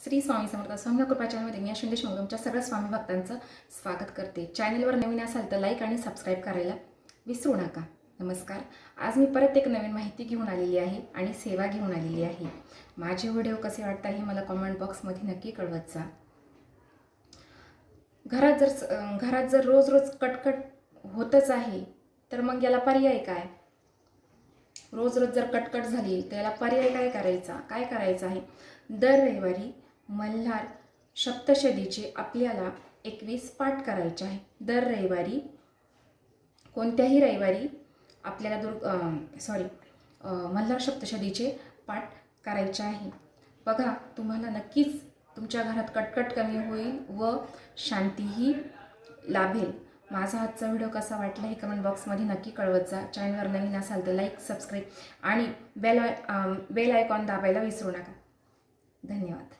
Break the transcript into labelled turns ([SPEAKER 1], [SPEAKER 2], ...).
[SPEAKER 1] श्री स्वामी समर्थ स्वामी कृपा चॅनलमध्ये मी अश्विन देशमुख तुमच्या सगळ्या स्वामी भक्तांचं स्वागत करते. चॅनलवर नवीन असाल तर लाईक आणि सबस्क्राईब करायला विसरू नका. नमस्कार. आज मी परत एक नवीन माहिती घेऊन आलेली आहे आणि सेवा घेऊन आलेली आहे. माझे व्हिडिओ कसे वाटतात हे मला कॉमेंट बॉक्समध्ये नक्की कळवत जा. घरात जर घरात जर रोज रोज कटकट होतच आहे तर मग याला पर्याय काय? रोज रोज जर कटकट झाली तर याला पर्याय काय करायचा? काय करायचं आहे? दर रविवारी मल्हार सप्तशतीचे आपल्याला एकवीस पाठ करायचे आहे. दर रविवारी कोणत्याही रविवारी आपल्याला दुर्ग सॉरी मल्हार सप्तशतीचे पाठ करायचे आहे. बघा तुम्हाला नक्कीच तुमच्या घरात कटकट कमी होईल व शांतीही लाभेल. माझा आजचा व्हिडिओ कसा वाटला हे कमेंट बॉक्समध्ये नक्की कळवत जा. चॅनलवर नवीन असाल तर लाईक सबस्क्राईब आणि बेल बेल आयकॉन दाबायला विसरू नका. धन्यवाद.